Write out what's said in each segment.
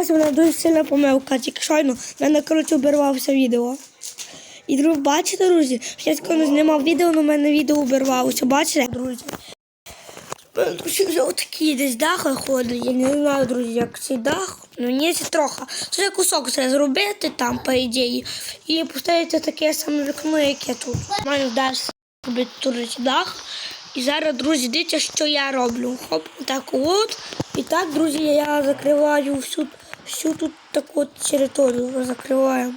Ось мене дуже сильна помилка, тільки щойно в мене, коротше, обірвався відео. І друг, бачите, друзі, я коли знімав відео, на мене відео обірвалося. Бачите, друзі? Вже отакий десь дах виходить. Я не знаю, друзі, як цей дах. Ну, ні, це трохи. Це кусок треба зробити там, по ідеї. І поставити таке саме вікно, яке тут. Маю далі робити тут дах. І зараз, друзі, дивіться, що я роблю. Хоп, так от. І так, друзі, я закриваю всю, всю тут таку от територію. Закриваю.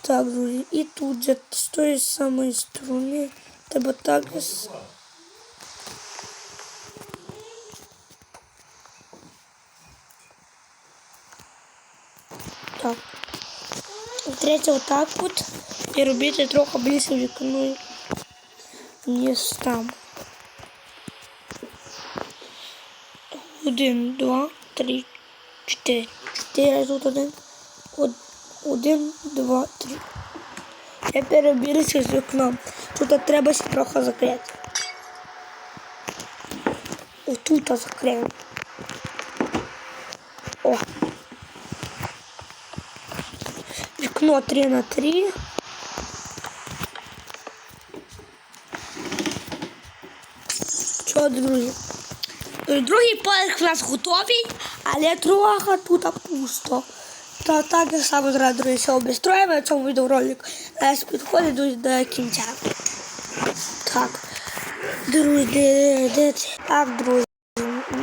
Так, друзі, і тут же з тої самої сторони. Треба так. ось. Так. Третє отак от. І робити трохи більше вікно, ніж там. Один, два, три, чотири. Чотири тут один. Од- Один, два, три. Я перебіруся з вікном. Тут треба ще трохи закрити. Отут закриємо. О. Вікно 3 на 3. Що, друзі? Другий поверх у нас готовий, але трохи тут пусто. Та так я саме зараз, друзі, обістроїмо на цьому відеоролику. Зараз підходить до, кінця. Так. Друзі? Так, друзі.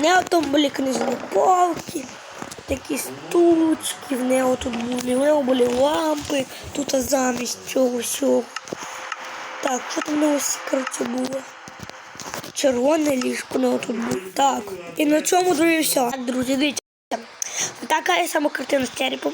Не там були книжні полки, такі стучки, в нього тут були, в нього були лампи, тут замість цього всього. Так, що там нього всі, коротше, було? Червоне ліжко тут було. Так. І на цьому, друзі, все. Так, друзі, дивіться. Така сама картина з черепом.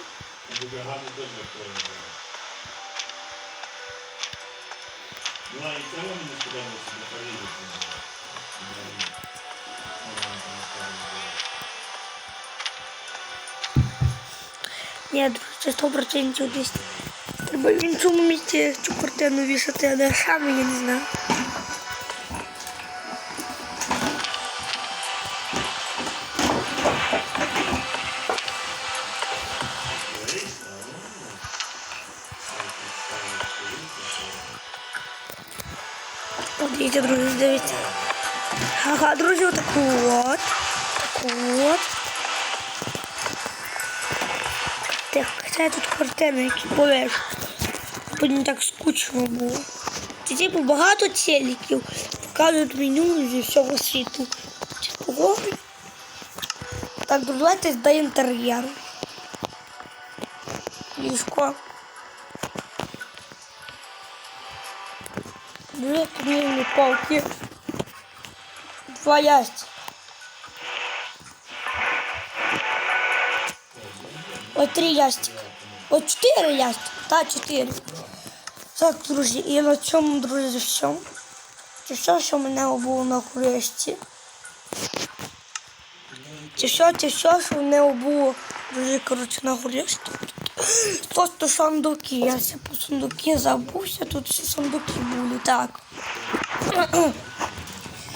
Ні, друзі, це 100% десь. Треба в іншому місці цю картину вішати, а де саме я не знаю. Дивіться, друзі, дивіться. Ага, друзі, отаку от. Таку от. Так, це тут картини, які повеш. Щоб не так скучно було. Це типу багато телеків. Показують меню зі всього світу. Гори. Так, друзі, давайте до інтер'єру. Ліжко. Дві книжні полки. Два ящика. Ой, три ящика. Ой, чотири ящика. Та, чотири. Так, друзі, і на цьому, друзі, все. Це все, що мене було на курещі. Це все, це все, що мене було, друзі, коротше, на горішці. Просто сундуки. Я все по сундуки забувся, тут всі сундуки були, так.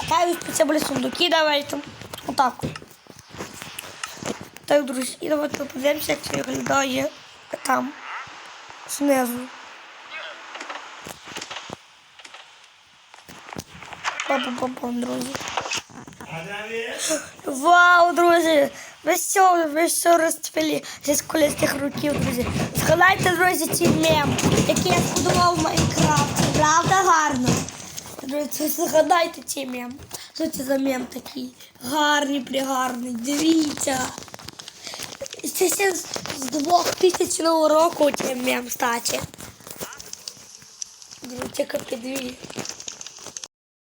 Хай це були сундуки, давайте. Отак. Так, друзі, давайте подивимося, як це виглядає там, знизу. Папа-папа, друзі. Вау, друзі! Ви все, ви все розцвіли зі сколістих років, друзі. Згадайте, друзі, цей мем, який я збудував в Майнкрафті. Правда гарно? Друзі, згадайте цей мем. Що це за мем такий? Гарний, пригарний. Дивіться. Це ще з з 2000 року цей мем, кстати. Дивіться, як дві.